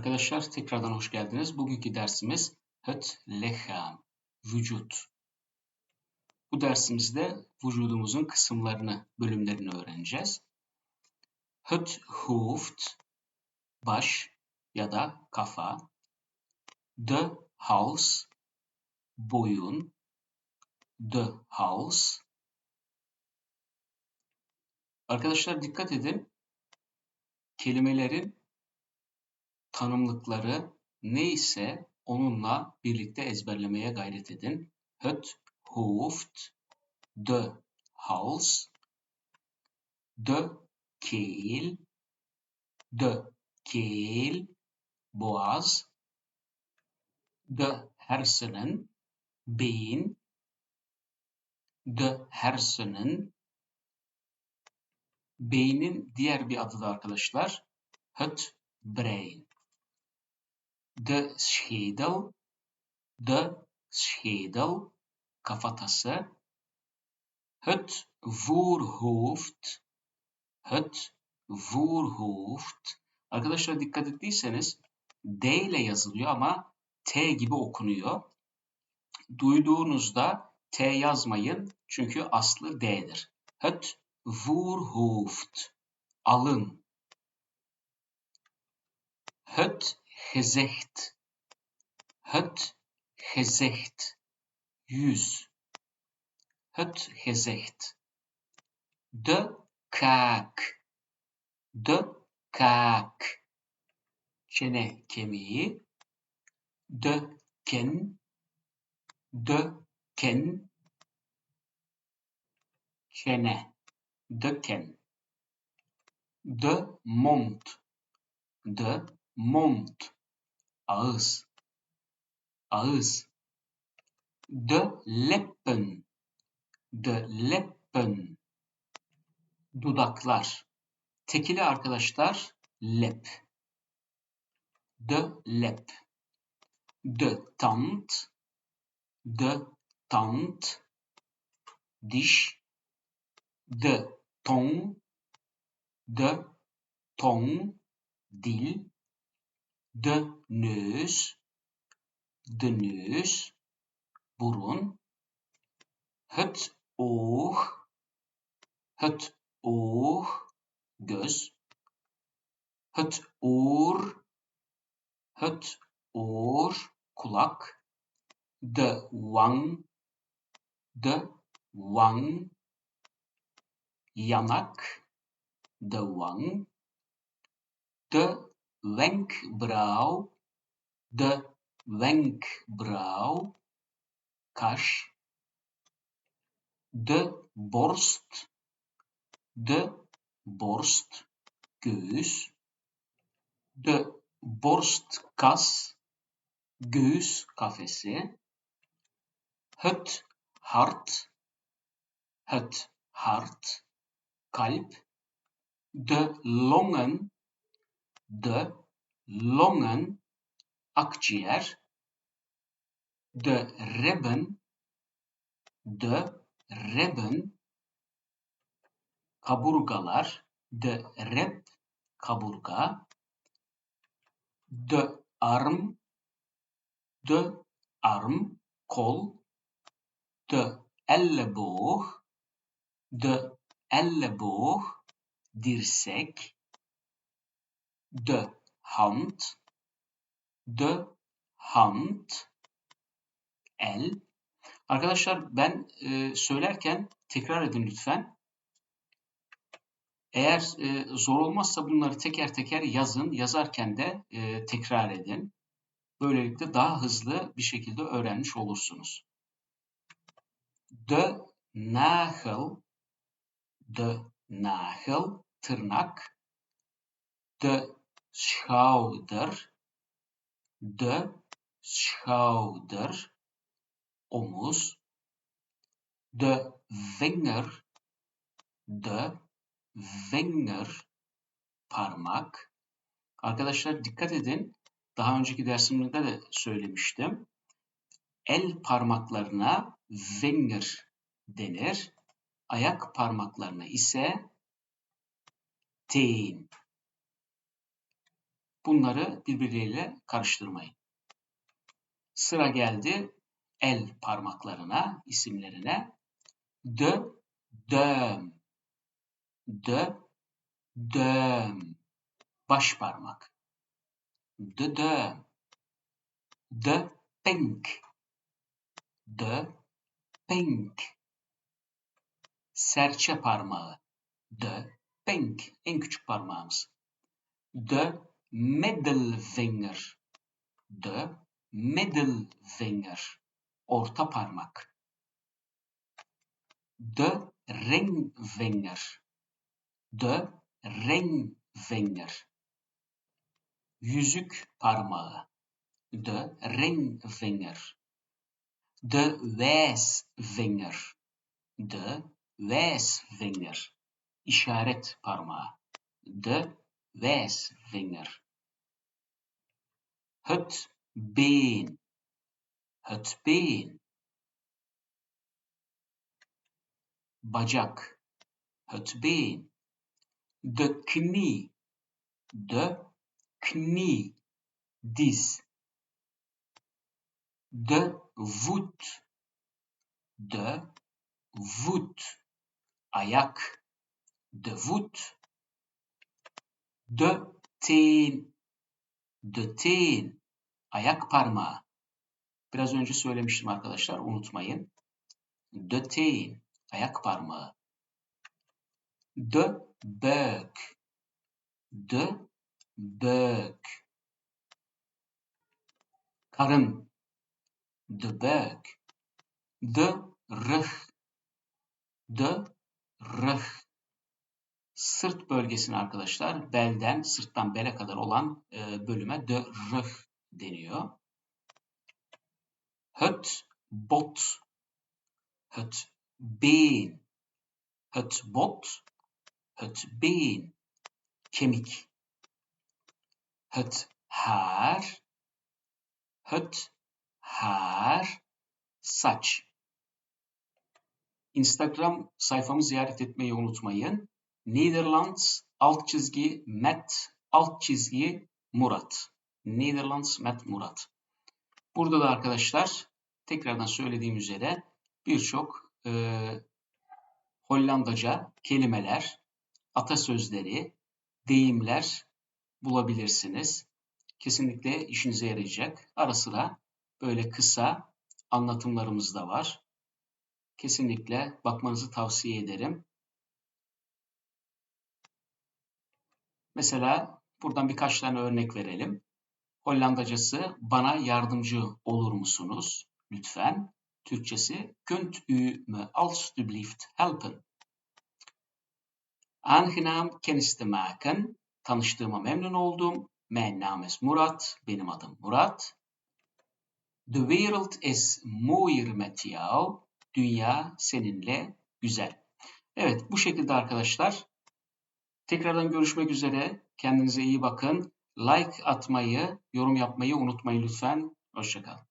Arkadaşlar tekrardan hoş geldiniz. Bugünkü dersimiz het lichaam, vücut. Bu dersimizde vücudumuzun kısımlarını, bölümlerini öğreneceğiz. Het hoofd, baş ya da kafa. De hals, boyun. De hals. Arkadaşlar dikkat edin. Kelimelerin tanımlıkları neyse onunla birlikte ezberlemeye gayret edin. Het hoofd, de hals, de keel, de keel, boğaz, de hersenen, beyin, de hersenen, beynin diğer bir adı da arkadaşlar het brain de schedel, de schedel, kafatası, het voorhoofd, het voorhoofd. Arkadaşlar dikkat ettiyseniz D ile yazılıyor ama T gibi okunuyor. Duyduğunuzda T yazmayın çünkü aslı D'dir. Het voorhoofd, alın. Het gezicht, het gezicht, yüz, het gezicht, de kaak, de kaak, çene kemiği, de ken, de ken, çene, de ken, de mond, de mond, ağız, ağız. De lippen, de lippen, dudaklar. Tekili arkadaşlar lep. De lep. De tand, de tand, diş. De tong, de tong, dil de neus, de neus, burun, het oog, het oog, göz, het oor, het oor, kulak, de wang, de wang, yanak, de wang, de wenkbrauw, de wenkbrauw, kaş, de borst, de borst, göğüs, de borstkas, göğüs kafesi, het hart, het hart, kalp, de longen, de longen, akciğer, de ribben, de ribben, kaburgalar, de rib, kaburga, de arm, de arm, kol, de elleboog, de elleboog, dirsek, de hand, de hand, el. Arkadaşlar ben e, söylerken tekrar edin lütfen. Eğer e, zor olmazsa bunları teker teker yazın. Yazarken de e, tekrar edin. Böylelikle daha hızlı bir şekilde öğrenmiş olursunuz. De nagel, de nagel, tırnak, de schouder, de schouder, omuz, de vinger, de vinger, parmak. Arkadaşlar dikkat edin. Daha önceki dersimde de söylemiştim. El parmaklarına finger denir. Ayak parmaklarına ise teen Bunları birbirleriyle karıştırmayın. Sıra geldi el parmaklarına, isimlerine. Dö, döm. Dö, döm. Baş parmak. Dö, döm. Dö, pink. Dö, pink. Serçe parmağı. Dö, pink. En küçük parmağımız. Dö, Dö, middle finger. Orta parmak. De ringvinger. De ringvinger. Yüzük parmağı. De ringvinger. De wijsvinger. De wijsvinger. İşaret parmağı. De wijsvinger. Het been. Het been. Bacak. Het been. De knie. De knie. Diz. De voet. De voet. Ayak. De voet. De teen. De teen. Ayak parmağı. Biraz önce söylemiştim arkadaşlar unutmayın. De teen. Ayak parmağı. De bök. De bök. Karın. De bök. De rug. De rug. Sırt bölgesine arkadaşlar belden sırttan bele kadar olan e, bölüme de rug deniyor. Het bot. Het been. Het bot. Het been. Kemik. Het haar. Het haar. Saç. Instagram sayfamı ziyaret etmeyi unutmayın. Netherlands alt çizgi Met alt çizgi Murat. Netherlands Met Murat. Burada da arkadaşlar tekrardan söylediğim üzere birçok e, Hollandaca kelimeler, atasözleri, deyimler bulabilirsiniz. Kesinlikle işinize yarayacak. Ara sıra böyle kısa anlatımlarımız da var. Kesinlikle bakmanızı tavsiye ederim. Mesela buradan birkaç tane örnek verelim. Hollandacası bana yardımcı olur musunuz? Lütfen. Türkçesi kunt u me alstublieft helpen? Aangenaam kennis te maken. Tanıştığıma memnun oldum. Mijn naam is Murat. Benim adım Murat. De wereld is mooier met jou. Dünya seninle güzel. Evet bu şekilde arkadaşlar. Tekrardan görüşmek üzere. Kendinize iyi bakın. Like atmayı, yorum yapmayı unutmayın lütfen. Hoşçakalın.